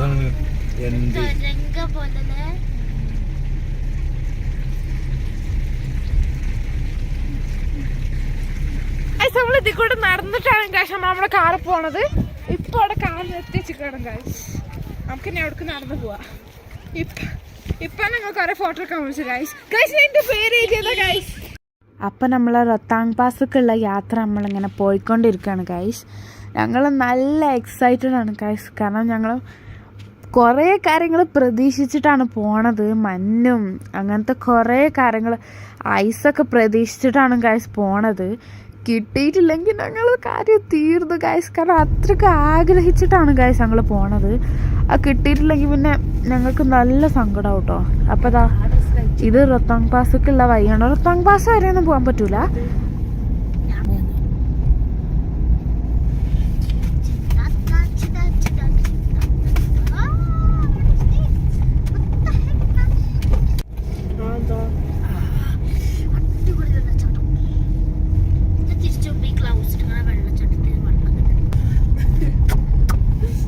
അതാണ് എന്ത്? നമ്മൾ ഇതിൽ കൂടെ നടന്നിട്ടാണ് കാശ് നമ്മൾ നമ്മുടെ കാറിൽ പോണത്. ഇപ്പൊ അവിടെ കാറിൽ എത്തിച്ചിക്കണം കാശ് നമുക്ക് ഇനി അവിടേക്ക് നടന്നു പോവാ. ഇപ്പൊ ഇപ്പൊ ഞങ്ങൾ കുറെ ഫോട്ടോ എടുക്കാൻ വിളിച്ചു ഗൈസ് ഗൈസ് എന്റെ പേര് എഴുതിയതാ ഗൈസ് അപ്പം നമ്മൾ റൊത്താങ് പാസക്കുള്ള യാത്ര നമ്മളിങ്ങനെ പോയിക്കൊണ്ടിരിക്കുകയാണ് ഗൈസ് ഞങ്ങൾ നല്ല എക്സൈറ്റഡ് ആണ് ഗൈസ് കാരണം ഞങ്ങൾ കുറേ കാര്യങ്ങൾ പ്രതീക്ഷിച്ചിട്ടാണ് പോണത്. മഞ്ഞും അങ്ങനത്തെ കുറേ കാര്യങ്ങൾ ഐസൊക്കെ പ്രതീക്ഷിച്ചിട്ടാണ് ഗായ്സ് പോണത്. കിട്ടിയിട്ടില്ലെങ്കിൽ ഞങ്ങൾ കാര്യം തീർന്നു ഗായ്സ് കാരണം അത്രയ്ക്ക് ആഗ്രഹിച്ചിട്ടാണ് ഗായ്സ് ഞങ്ങൾ പോണത്. ആ കിട്ടിയിട്ടില്ലെങ്കിൽ പിന്നെ ഞങ്ങൾക്ക് നല്ല സങ്കടം കേട്ടോ അപ്പോൾ ഇതാ ഇത് റൊത്താങ് ഉള്ള വഴിയാണ്? റൊത്താങ് പാസ് വരെയൊന്നും പോകാൻ പറ്റൂല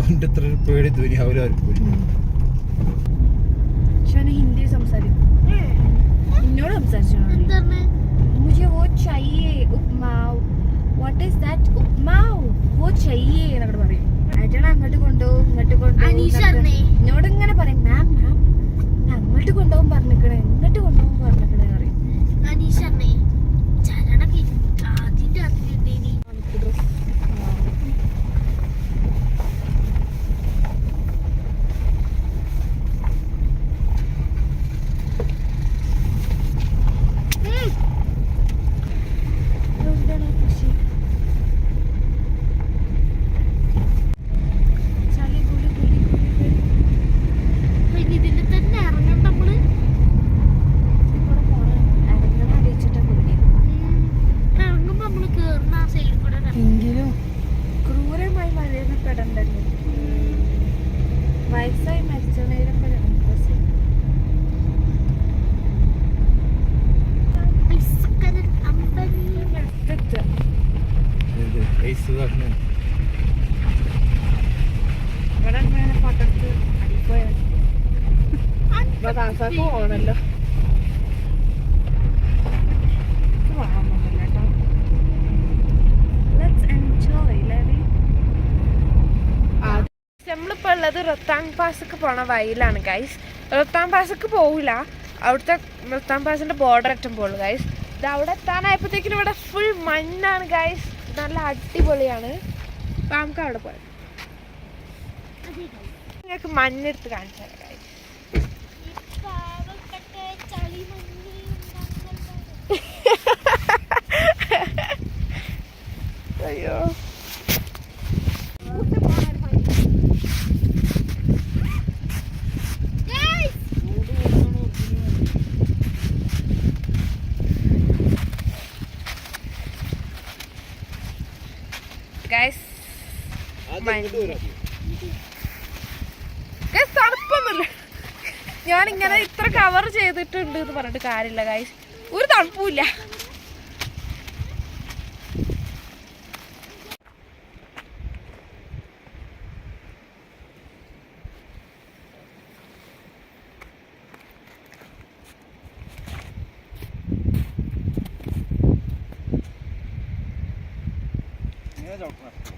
ഓന്റെ ഇത്ര ഒരു പേടി പെടണ്ടല്ലോ വയസ്സായി മരിച്ചവരെ പെടണം. ഇവിടെ ഫോട്ടോ എടുത്ത് അടിപ്പോയാൽ ദാസാക്ക് നമ്മളിപ്പോൾ ഉള്ളത് റൊത്താങ് പാസ്സൊക്കെ പോണ വഴിയിലാണ് ഗൈസ് റൊത്താങ് പാസ്സൊക്കെ പോവില്ല അവിടുത്തെ റൊത്താങ് പാസിന്റെ ബോർഡർ എത്തുമ്പോൾ ഗൈസ് ഇത് അവിടെ എത്താനായപ്പോഴത്തേക്കിനും ഇവിടെ ഫുൾ മഞ്ഞാണ് ഗൈസ് നല്ല അടിപൊളിയാണ്. അപ്പം നമുക്ക് അവിടെ പോയാൽ നിങ്ങൾക്ക് മഞ്ഞെടുത്ത് കാണിച്ചു തരാം ഗൈസ്. അയ്യോ ഗൈസ് ഗൈസ് തണുപ്പൊന്നുമില്ല. ഞാനിങ്ങനെ ഇത്ര കവർ ചെയ്തിട്ടുണ്ട് എന്ന് പറഞ്ഞിട്ട് കാര്യമില്ല കായ് ഒരു തണുപ്പുമില്ല. ഇങ്ങനെ ചവിട്ടണം.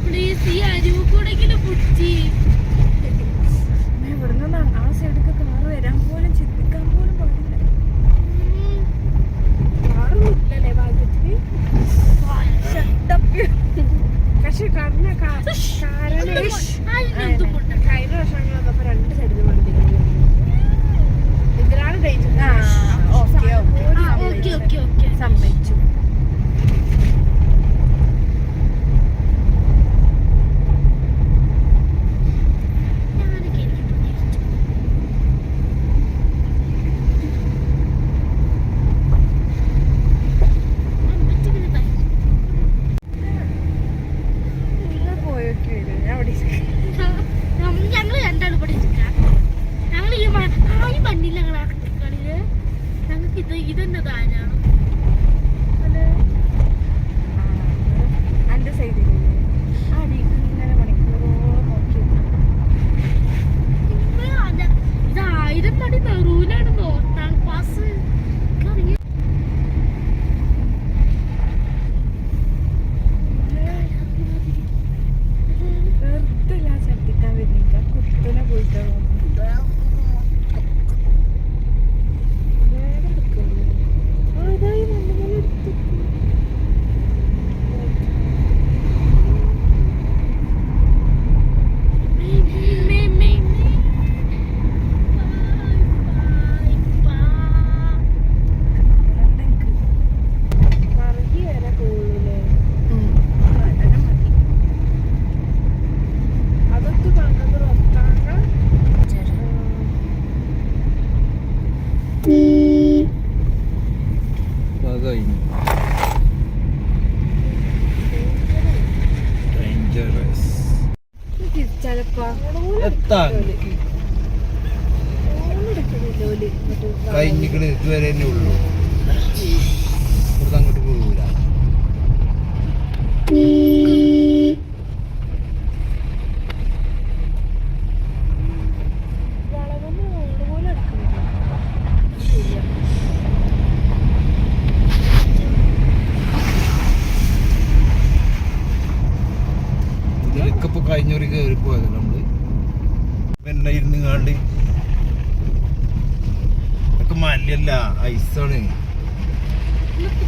പ്ലീസ് ഈ അരിവ് കൂടെ ഇങ്ങനെ പിടിച്ച്. ഇവിടെ നിന്ന് ആ സൈഡിലേക്ക് കാറ് വരാൻ പോലും ചിന്തിക്കാൻ പോലും പാടില്ല. കാറൊന്നും ഇല്ലല്ലേ ഭാഗ്യത്തിന് പക്ഷെ കണ്ണ കാരണം? കഴിഞ്ഞ വർഷങ്ങൾ വന്നപ്പോ രണ്ട് സൈഡിൽ വണ്ടി ഇതിലാണ് ഡേഞ്ചർ ആ കഴിഞ്ഞിക്കണ് ഇതുവരെ തന്നെ ഉള്ളൂ. ഇവിടുന്ന് അങ്ങോട്ട് പോകൂല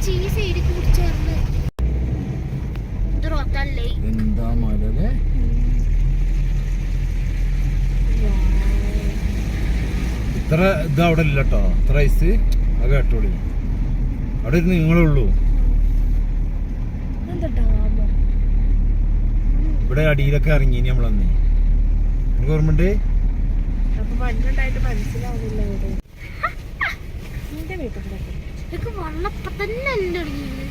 ചീസ് ഇരിക്കും പിടിച്ചേർന്ന് ഇത് റോത്തല്ലേ എന്താ ഇത്ര ഇത് അവിടെ ഇല്ല കേട്ടോ ഇത്ര ഐസ് അത് കേട്ടോളി അവിടെ ഇരുന്ന് എന്താ ഇവിടെ അടിയിലൊക്കെ ഇറങ്ങി നമ്മളന്ന് ഓർമ്മണ്ട് മനസ്സിലാവുന്നില്ല ഇവിടെ. നിന്റെ വീട്ടിലൊക്കെ വള്ളപ്പ തന്നെ അല്ല തുടങ്ങിയത്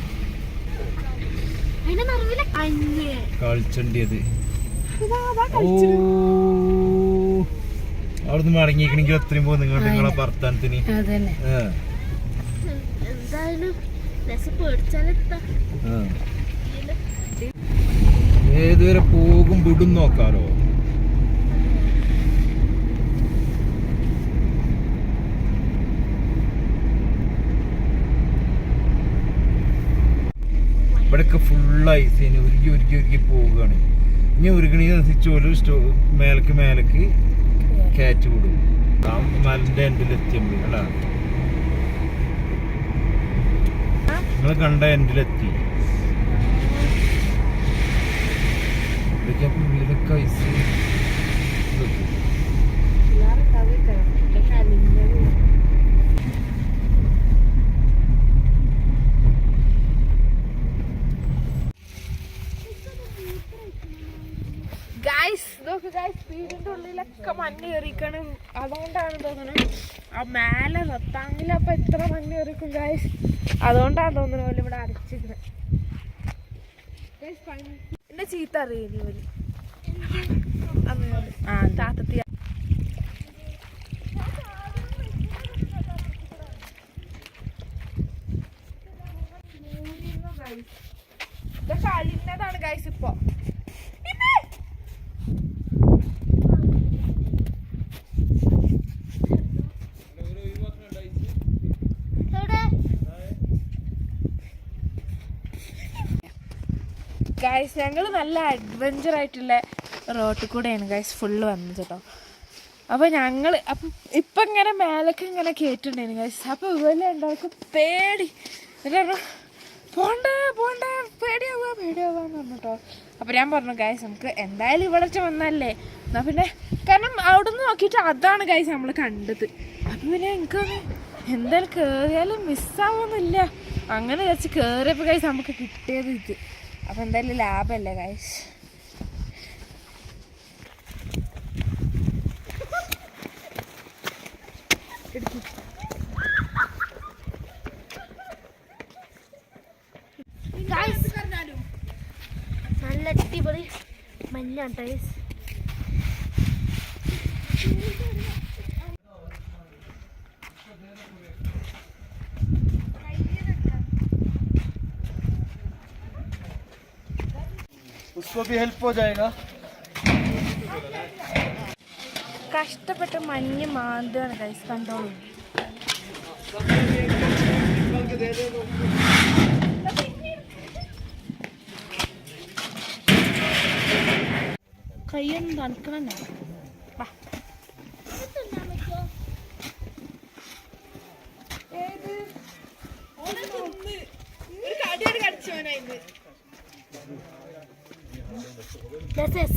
അതിന്റെ നിറവിലെ കഞ്ഞ് കളിച്ചണ്ടിയത് അവിടുന്ന് മടങ്ങിക്കണെങ്കിൽ അത്രയും പോകും നിങ്ങളുടെ നിങ്ങളെ ഭർത്താനത്തിന്. ഏതുവരെ പോകും വിടും നോക്കാലോ. ഇവിടെയൊക്കെ ഫുള്ളായി സീന ഉരുകി ഉരുകി ഉരുകി പോവുകയാണ്. ഇനി ഉരുകണനുസരിച്ച് ഒരു സ്റ്റോ മേലക്ക് മേലക്ക് കയറ്റി വിടും. ആ മലന്റെ എൻഡിൽ എത്തിയുമ്പോൾ കേട്ടാ നിങ്ങൾ കണ്ട എൻഡിലെത്തി ഇതൊക്കെ വീടൊക്കെ ഐസ് ഗൈസ് ഇതൊക്കെ ഗൈസ് വീടിന്റെ ഉള്ളിലൊക്കെ മഞ്ഞ് കയറിക്കാണ് അതുകൊണ്ടാണ് തോന്നുന്നത് ആ മേലെ നിർത്താമെങ്കിൽ അപ്പൊ എത്ര മഞ്ഞ് കയറിക്കും ഗൈസ് അതുകൊണ്ടാണ് തോന്നുന്നത് പോലെ ഇവിടെ അടച്ചിരുന്നത് എന്നെ ചീത്ത അറിയില്ല പോലെ ആ താത്തത്തി. ഇതൊക്കെ അലിഞ്ഞതാണ് ഗൈസ് ഇപ്പൊ. ഗൈസ് ഞങ്ങൾ നല്ല അഡ്വഞ്ചർ ആയിട്ടുള്ള റോട്ടിൽ കൂടെയാണ് ഗൈസ് ഫുള്ള് വന്നത് കേട്ടോ അപ്പോൾ ഞങ്ങൾ അപ്പം ഇപ്പം ഇങ്ങനെ മേലൊക്കെ ഇങ്ങനെ കേട്ടിട്ടുണ്ടായിരുന്നു ഗൈസ് അപ്പോൾ ഇതുപോലെ ഉണ്ടാക്കും പേടി. എന്നിട്ട് പോണ്ട പോണ്ട പേടിയാവുക പേടിയാവുക എന്ന് പറഞ്ഞു കേട്ടോ അപ്പോൾ ഞാൻ പറഞ്ഞു ഗൈസ് നമുക്ക് എന്തായാലും ഇവിടെ വെച്ച് വന്നല്ലേ എന്നാൽ പിന്നെ കാരണം അവിടെ നിന്ന് നോക്കിയിട്ട് അതാണ് ഗൈസ് നമ്മൾ കണ്ടത്. അപ്പം പിന്നെ എനിക്ക് എന്തായാലും കയറിയാലും മിസ്സാവുന്നില്ല അങ്ങനെ വെച്ച് കയറിയപ്പോൾ ഗൈസ് നമുക്ക് കിട്ടിയത് ഇത്. അപ്പം എന്തായാലും ലാഭമല്ലേ കാശ് നല്ല അടിപൊളി മഞ്ഞാണ് ഗൈസ് उसको भी हेल्प हो जाएगा കഷ്ടപ്പെട്ട് മഞ്ഞ് മാന്താണ് ഗൈസ് കണ്ടോളൂ കൈയൊന്നും തണുക്കണം വാ. എസെൻസ് കൂടി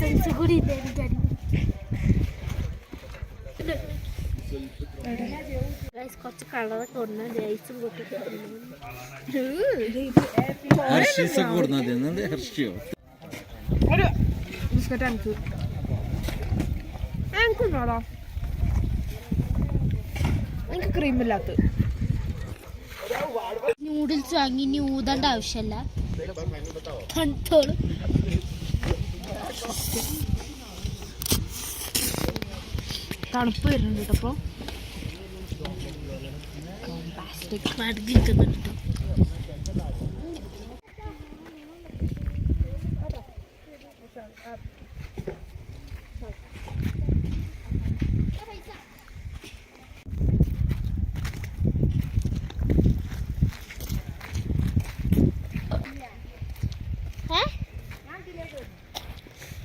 എനിക്ക് അടി ഗൈസ് കുറച്ച് കളറൊക്കെ കൊണ്ടുവന്ന ഐസും എന്തുണ്ട് ഹർഷിയോ ബിസ്ക്കറ്റ് എനിക്ക് എനിക്കുണ്ടോടാ എനിക്ക് ക്രീമില്ലാത്ത നൂഡിൽസ് വാങ്ങി ഇനി ഊതേണ്ട ആവശ്യമല്ല തണുത്തോളൂ. തണുപ്പ് വരുന്നുണ്ട് കേട്ടോ അപ്പോൾ. മടങ്ങിക്കുന്നുണ്ട്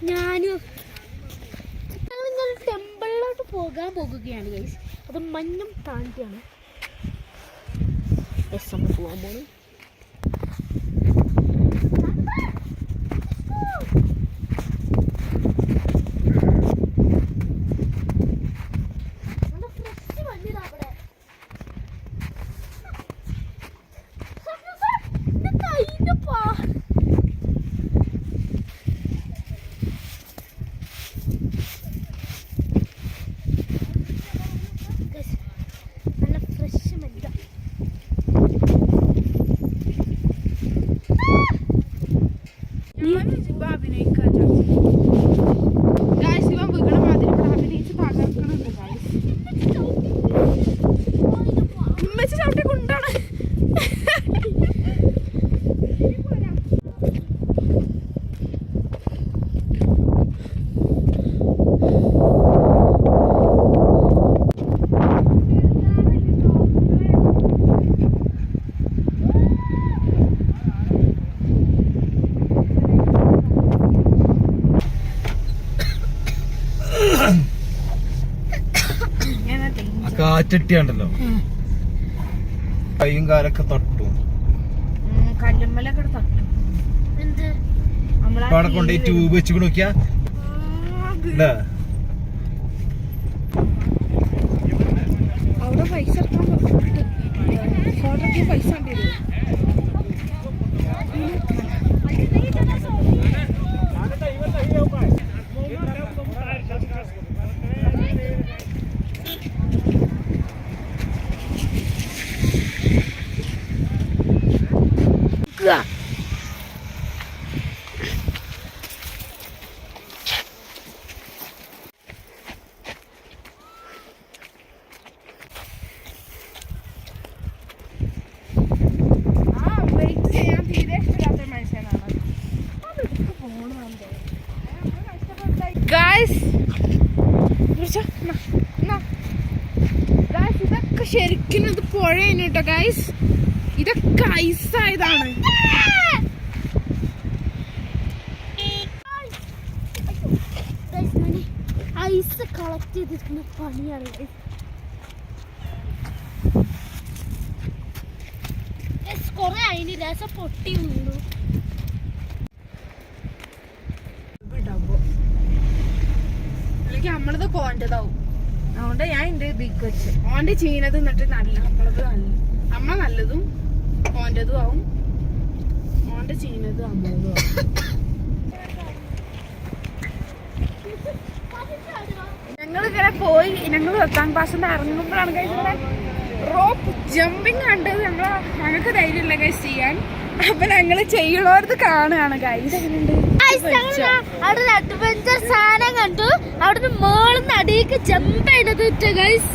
ഞാനും ടെമ്പിളിലോട്ട് പോകാൻ പോകുകയാണ് ഗൈസ് അത് മഞ്ഞും താണ്ടിയാണ്. എസ് നമ്മൾ പോകാൻ പോണു നല്ല ഫ്രഷ് മഞ്ഞ അഭിനയിക്കാൻ ഗായ്സ് ഇവൻ വീണ മാതിരി ഇവിടെ അഭിനയിച്ച് തകർക്കണുണ്ട് ഗായ്സ് ഉമ്മച്ചി ചവിട്ടി കൊണ്ടാണ് ആ കാറ്റട്ടിയാണ്ടല്ലോ കൈയും കാലൊക്കെ തട്ടും കല്ലുമ്മലൊക്കെ തട്ടും. അവിടെ കൊണ്ടുപോയി ട്യൂബ് വെച്ച് നോക്കിയാ? അവിടെ പൈസ പൈസ പുഴയാണ് കേട്ടോ ഗൈസ് ഇതൊക്കെ ഐസായതാണ് ഐസ് കളക്ട് ചെയ്തിരിക്കുന്ന പണിയാണ്. Guys, കൊറേ അതിന് രസം പൊട്ടി വീണു നമ്മളത് കോണ്ടതാവും അതുകൊണ്ട് ഞാൻ എന്റെ ബിഗ് വെച്ച്. ഓന്റെ ചീനത് എന്നിട്ട് നല്ല നമ്മളത് നല്ല അമ്മ നല്ലതും ഓന്റെതും ആവും. ഓന്റെ ചീനതും അമ്മതും ആവും. ഞങ്ങൾ ഇങ്ങനെ പോയി ഞങ്ങൾ പത്താം ക്ലാസ്സിൽ ഇറങ്ങുമ്പോഴാണ് കഴിച്ചത് റോപ്പ് ജമ്പിങ് കണ്ടത്. ഞങ്ങൾ ഞങ്ങൾക്ക് ധൈര്യമില്ല ഗൈസ് ചെയ്യാൻ. അപ്പൊ ഞങ്ങൾ ചെയ്യണോർത്ത് കാണുകയാണ് Guys, ഞങ്ങൾ അവിടെ അഡ്വഞ്ചർ സാധനം കണ്ടു. അവിടുന്ന് മേളിന്ന് അടിയൊക്കെ ജമ്പ് ചെയ്തത് ഗൈസ്